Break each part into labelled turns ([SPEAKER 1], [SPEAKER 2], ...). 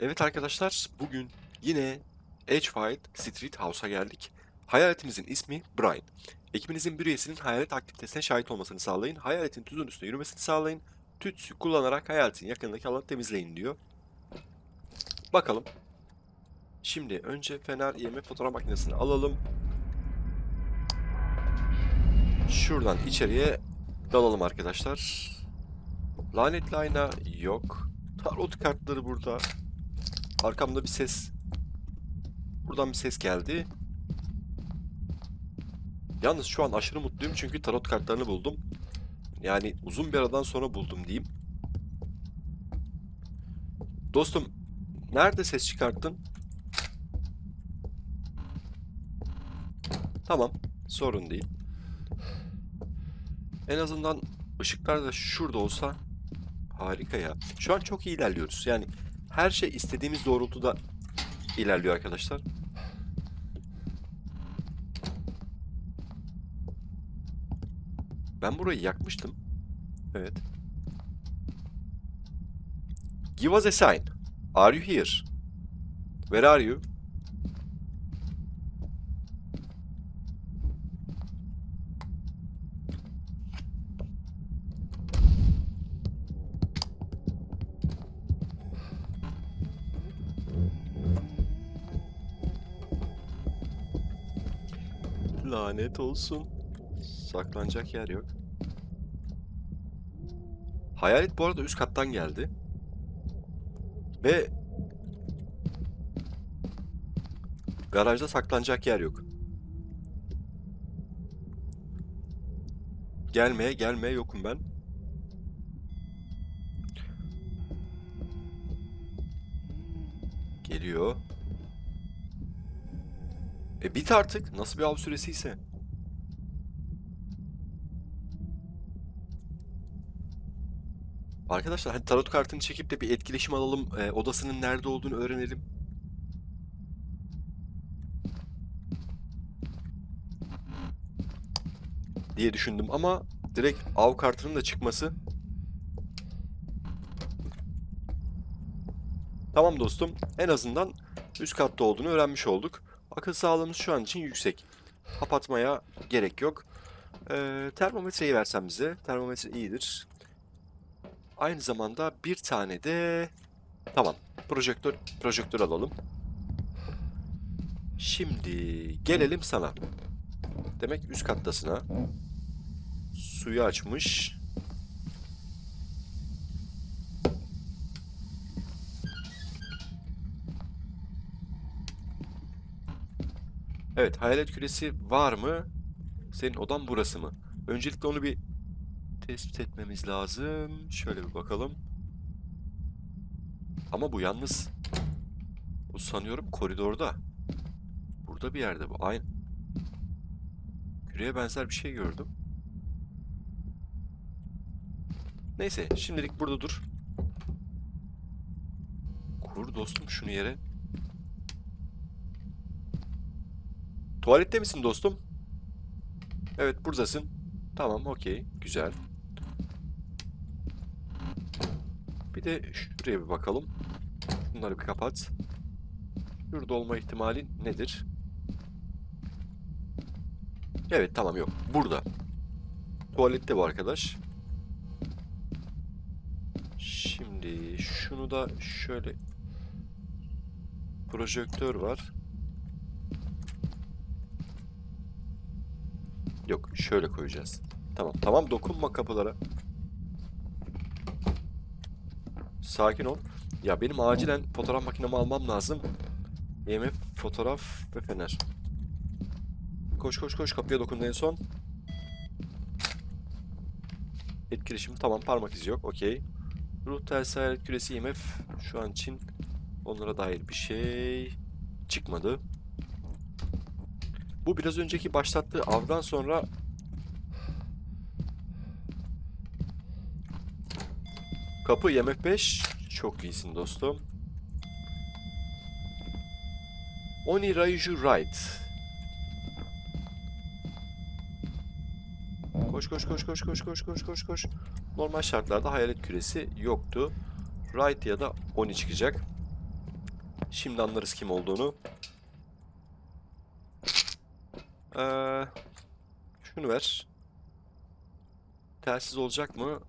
[SPEAKER 1] Evet arkadaşlar, bugün yine Edgefield Street House'a geldik. Hayaletimizin ismi Brian. Ekibinizin bir üyesinin hayalet aktivitesine şahit olmasını sağlayın. Hayaletin tuzun üstüne yürümesini sağlayın. Tütsü kullanarak hayaletin yakınındaki alanı temizleyin diyor. Bakalım. Şimdi önce fener yeme fotoğraf makinesini alalım. Şuradan içeriye dalalım arkadaşlar. Lanetli ayna yok. Tarot kartları burada. Arkamda bir ses. Buradan bir ses geldi. Yalnız şu an aşırı mutluyum çünkü tarot kartlarını buldum. Yani uzun bir aradan sonra buldum diyeyim. Dostum, nerede ses çıkarttın? Tamam, sorun değil. En azından ışıklar da şurada olsa harika ya. Şu an çok iyi ilerliyoruz. Yani her şey istediğimiz doğrultuda ilerliyor arkadaşlar. Ben burayı yakmıştım. Evet. Give us a sign. Are you here? Where are you? Lanet olsun. Saklanacak yer yok. Hayalet bu arada üst kattan geldi. Ve garajda saklanacak yer yok. Gelmeye gelmeye yokum ben. Geliyor. E bit artık. Nasıl bir av süresi ise. Arkadaşlar hadi tarot kartını çekip de bir etkileşim alalım. e, odasının nerede olduğunu öğrenelim. Diye düşündüm ama direkt av kartının da çıkması. Tamam dostum. En azından üst katta olduğunu öğrenmiş olduk. Akıl sağlığımız şu an için yüksek. Kapatmaya gerek yok. Ee, termometreyi versen bize. Termometre iyidir. Aynı zamanda bir tane de tamam. Projektör projektör alalım. Şimdi gelelim sana. Demek üst kattasın ha. Suyu açmış. Evet, hayalet küresi var mı? Senin odan burası mı? Öncelikle onu bir tespit etmemiz lazım. Şöyle bir bakalım. Ama bu yalnız. Bu sanıyorum koridorda. Burada bir yerde bu. Aynı. Küreye benzer bir şey gördüm. Neyse, şimdilik burada dur. Kur dostum şunu yere. Tuvalette misin dostum? Evet buradasın. Tamam okey. Güzel. Bir de şuraya bir bakalım. Bunları bir kapat. Şurada olma ihtimali nedir? Evet tamam yok. Burada. Tuvalette bu arkadaş. Şimdi şunu da şöyle projektör var. Yok şöyle koyacağız. Tamam tamam dokunma kapılara. Sakin ol. Ya benim acilen fotoğraf makinemi almam lazım. EMF, fotoğraf ve fener. Koş koş koş kapıya dokundu en son. Etkileşim tamam parmak izi yok okey. Ruh telsi küresi EMF şu an için onlara dair bir şey çıkmadı. Bu biraz önceki başlattığı avdan sonra Kapı yemek 5. Çok iyisin dostum. Oni Raiju Right. Koş koş koş koş koş koş koş koş koş. Normal şartlarda hayalet küresi yoktu. Right ya da Oni çıkacak. Şimdi anlarız kim olduğunu. Ee, şunu ver. Telsiz olacak mı?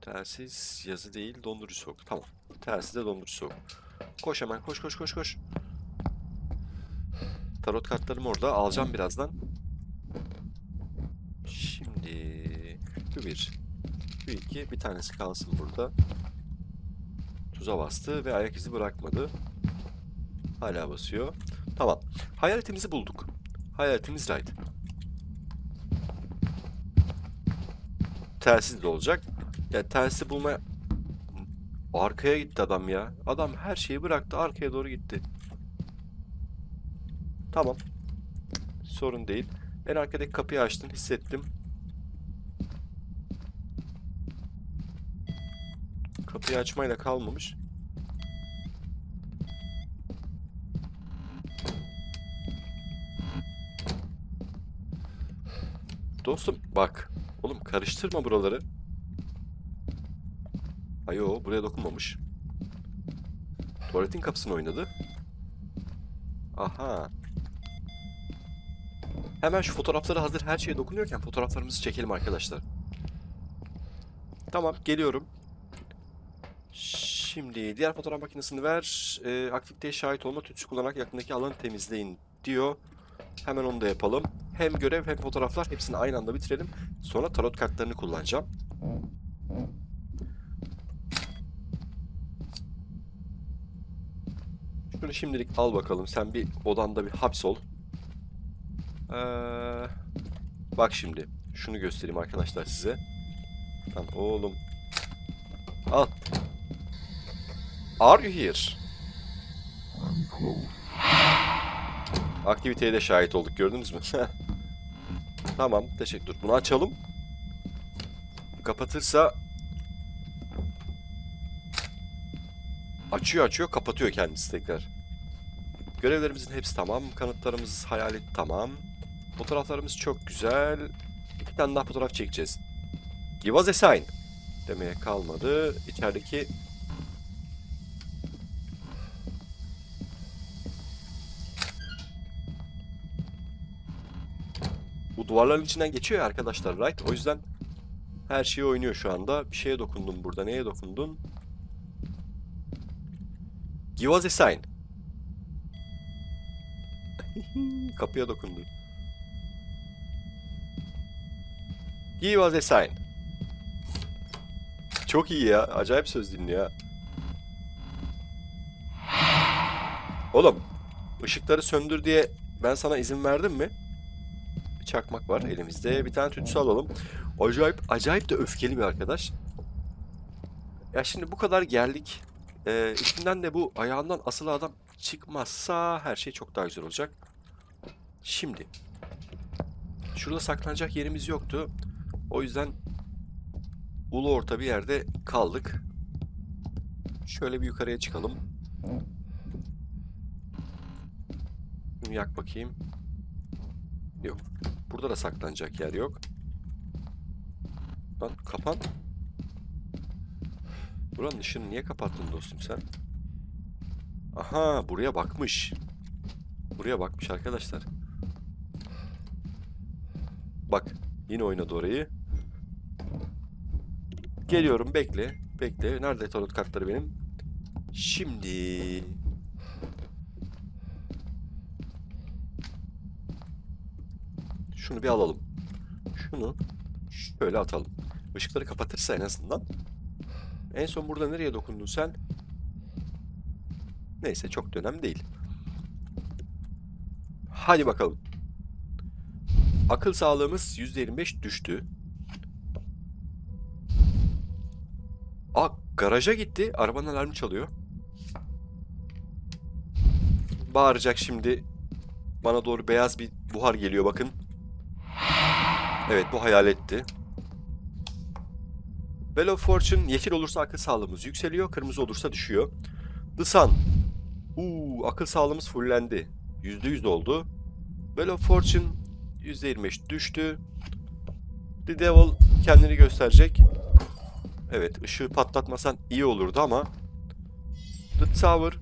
[SPEAKER 1] Telsiz yazı değil, dondurucu soğuk. Tamam. Telsiz de dondurucu soğuk. Koş hemen, koş koş koş koş. Tarot kartlarım orada. Alacağım birazdan. Şimdi bu bir. İki. Bir tanesi kalsın burada. Tuza bastı ve ayak izi bırakmadı. Hala basıyor. Tamam. Hayaletimizi bulduk. Hayaletimiz right. Telsiz de olacak. Ya telsiz bulmaya... Arkaya gitti adam ya. Adam her şeyi bıraktı arkaya doğru gitti. Tamam. Sorun değil. En arkadaki kapıyı açtın hissettim. Kapıyı açmayla kalmamış. Dostum bak. Oğlum karıştırma buraları. Ayo buraya dokunmamış. Tuvaletin kapısını oynadı. Aha. Hemen şu fotoğrafları hazır her şeye dokunuyorken fotoğraflarımızı çekelim arkadaşlar. Tamam geliyorum. Şimdi diğer fotoğraf makinesini ver. E, aktiviteye şahit olma tütsü kullanarak yakındaki alanı temizleyin diyor. Hemen onu da yapalım. Hem görev hem fotoğraflar hepsini aynı anda bitirelim. Sonra tarot kartlarını kullanacağım. Şunu şimdilik al bakalım. Sen bir odanda bir hapsol. Ee, bak şimdi. Şunu göstereyim arkadaşlar size. Lan oğlum. Al. Are you here? Aktiviteye de şahit olduk gördünüz mü? tamam teşekkür. Bunu açalım. Kapatırsa açıyor açıyor kapatıyor kendisi tekrar. Görevlerimizin hepsi tamam. Kanıtlarımız hayalet tamam. Fotoğraflarımız çok güzel. İki tane daha fotoğraf çekeceğiz. Give us a sign. Demeye kalmadı. İçerideki Duvarların içinden geçiyor ya arkadaşlar right? O yüzden her şeyi oynuyor şu anda. Bir şeye dokundum burada. Neye dokundun? Give us a sign. Kapıya dokundu. Give us a sign. Çok iyi ya. Acayip söz dinliyor. Oğlum, ışıkları söndür diye ben sana izin verdim mi? Bir çakmak var elimizde. Bir tane tütsü alalım. Acayip, acayip de öfkeli bir arkadaş. Ya şimdi bu kadar geldik. Ee, içinden de bu ayağından asılı adam çıkmazsa her şey çok daha güzel olacak. Şimdi. Şurada saklanacak yerimiz yoktu. O yüzden ulu orta bir yerde kaldık. Şöyle bir yukarıya çıkalım. Yak bakayım. Yok. Burada da saklanacak yer yok. Lan kapan. Buranın ışığını niye kapattın dostum sen? Aha buraya bakmış. Buraya bakmış arkadaşlar. Bak yine oynadı orayı. Geliyorum bekle. Bekle. Nerede tarot kartları benim? Şimdi. Şunu bir alalım. Şunu şöyle atalım. Işıkları kapatırsa en azından. En son burada nereye dokundun sen? Neyse çok da önemli değil. Hadi bakalım. Akıl sağlığımız %25 düştü. Aa garaja gitti. Arabanın alarmı çalıyor. Bağıracak şimdi. Bana doğru beyaz bir buhar geliyor bakın. Evet bu hayaletti. Well of Fortune yeşil olursa akıl sağlığımız yükseliyor, kırmızı olursa düşüyor. The Sun. Uuu akıl sağlığımız fullendi. %100 oldu. Well of Fortune %25 düştü. The Devil kendini gösterecek. Evet ışığı patlatmasan iyi olurdu ama The Tower.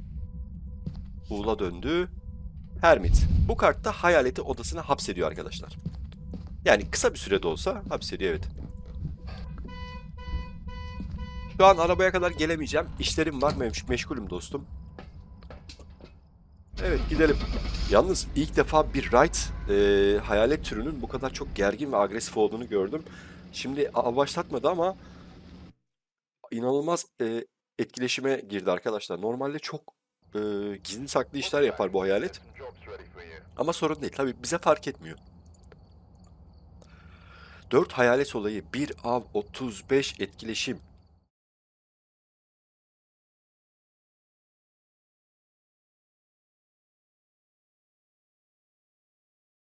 [SPEAKER 1] Uğla döndü. Hermit. Bu kartta hayaleti odasına hapsediyor arkadaşlar. Yani kısa bir sürede olsa hapsediyor evet. Şu an arabaya kadar gelemeyeceğim. İşlerim var meş- meşgulüm dostum. Evet gidelim. Yalnız ilk defa bir raid e, hayalet türünün bu kadar çok gergin ve agresif olduğunu gördüm. Şimdi başlatmadı ama inanılmaz e, etkileşime girdi arkadaşlar. Normalde çok e, gizli saklı işler yapar bu hayalet. Ama sorun değil. Tabii bize fark etmiyor. 4 hayalet olayı, 1 av, 35 etkileşim.